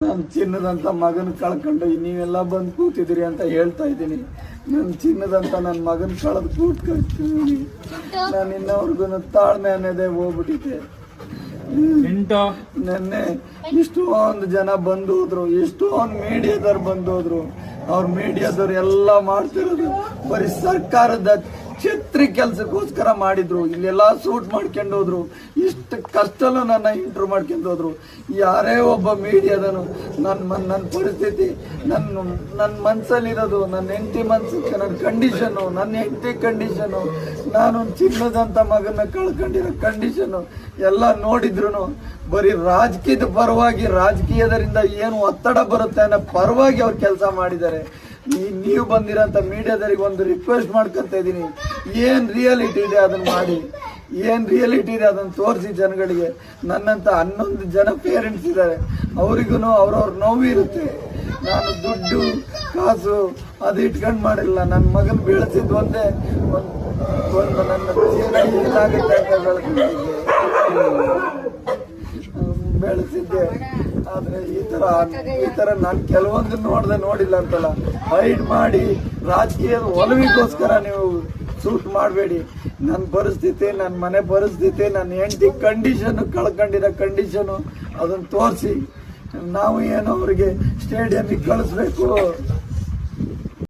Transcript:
ನನ್ನ ಚಿನ್ನದಂತ ಮಗನ ಕಳ್ಕೊಂಡು ನೀವೆಲ್ಲ ಬಂದು ಕೂತಿದ್ದೀರಿ ಅಂತ ಹೇಳ್ತಾ ಇದ್ದೀನಿ. ನನ್ನ ಚಿನ್ನದಂತ ನನ್ನ ಮಗನ ಕಳೆದು ಕೂತ್ಕೊಳ್ತೀನಿ. ನಾನು ಇನ್ನವ್ರಿಗೂ ತಾಳ್ಮೆ ಅನ್ನೋದೇ ಹೋಗ್ಬಿಟ್ಟಿದ್ದೆ ನೆನ್ನೆ ಇಷ್ಟೊಂದು ಜನ ಬಂದು ಹೋದ್ರು ಎಷ್ಟೊಂದು ಮೀಡಿಯಾದವ್ರು ಬಂದು ಹೋದ್ರು ಅವ್ರ ಮೀಡಿಯಾದವ್ರು ಎಲ್ಲ ಮಾಡ್ತಿರೋದು ಬರೀ ಸರ್ಕಾರದ ಛತ್ರಿ ಕೆಲ್ಸಕ್ಕೋಸ್ಕರ ಮಾಡಿದ್ರು. ಇಲ್ಲೆಲ್ಲ ಸೂಟ್ ಮಾಡ್ಕೊಂಡು ಹೋದ್ರು. ಇಷ್ಟು ಕಷ್ಟಲ್ಲೂ ನನ್ನ ಇಂಟ್ರೂ ಮಾಡ್ಕೊಂಡು ಹೋದ್ರು. ಯಾರೇ ಒಬ್ಬ ಮೀಡಿಯಾದನು ನನ್ನ ನನ್ನ ಪರಿಸ್ಥಿತಿ ನನ್ನ ನನ್ನ ಮನಸ್ಸಲ್ಲಿರೋದು ನನ್ನ ಹೆಂಡತಿ ಮನಸ್ಸಿಗೆ ನನ್ನ ಕಂಡೀಷನು ನನ್ನ ಹೆಂಡತಿ ಕಂಡೀಷನು ನಾನು ಚಿನ್ನದಂಥ ಮಗನ ಕಳ್ಕೊಂಡಿರೋ ಕಂಡೀಷನು ಎಲ್ಲ ನೋಡಿದ್ರು ಬರೀ ರಾಜಕೀಯದ ಪರವಾಗಿ, ರಾಜಕೀಯದರಿಂದ ಏನು ಒತ್ತಡ ಬರುತ್ತೆ ಅನ್ನೋ ಪರವಾಗಿ ಅವ್ರು ಕೆಲಸ ಮಾಡಿದ್ದಾರೆ. ನೀವು ಬಂದಿರೋಂಥ ಮೀಡಿಯಾದವರಿಗೆ ಒಂದು ರಿಕ್ವೆಸ್ಟ್ ಮಾಡ್ಕೊತಾ ಇದ್ದೀನಿ ಏನು ರಿಯಾಲಿಟಿ ಇದೆ ಅದನ್ನ ಮಾಡಿ? ಏನು ರಿಯಾಲಿಟಿ ಇದೆ ಅದನ್ನು ತೋರಿಸಿ ಜನಗಳಿಗೆ? ನನ್ನಂತ ಹನ್ನೊಂದು ಜನ ಪೇರೆಂಟ್ಸ್ ಇದ್ದಾರೆ. ಅವ್ರಿಗೂ ಅವ್ರವ್ರ ನೋವು ಇರುತ್ತೆ. ನಾನು ದುಡ್ಡು, ಕಾಸು ಅದು ಇಟ್ಕೊಂಡು ಮಾಡಿಲ್ಲ. ನನ್ನ ಮಗನ ಬೆಳೆಸಿದ್ದು ಒಂದೇ. ಒಂದು ನನ್ನ ಏನಾಗುತ್ತೆ ಅಂತ ಬೆಳೆಸಿದ್ದೆ ಬೆಳೆಸಿದ್ದೆ. ಆದ್ರೆ ಈ ತರ ಈ ತರ ನಾನು ಕೆಲವೊಂದು ನೋಡ್ದೆ ನೋಡಿಲ್ಲ ಅಂತಲ್ಲ. ಹೈಡ್ ಮಾಡಿ, ರಾಜಕೀಯದ ಒಲವಿಗೋಸ್ಕರ ನೀವು ಸೂಟ್ ಮಾಡಬೇಡಿ. ನನ್ನ ಪರಿಸ್ಥಿತಿ ನನ್ನ ಮನೆ ಪರಿಸ್ಥಿತಿ ನನ್ನ ಹೆಂಡತಿ ಕಂಡೀಷನ್ ಕಳ್ಕೊಂಡಿರೋ ಕಂಡೀಷನು ಅದನ್ನು ತೋರಿಸಿ. ನಾವು ಏನು ಅವರಿಗೆ ಸ್ಟೇಡಿಯಮಿಗೆ ಕಳಿಸ್ಬೇಕು?